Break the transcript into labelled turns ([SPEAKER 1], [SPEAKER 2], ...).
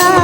[SPEAKER 1] না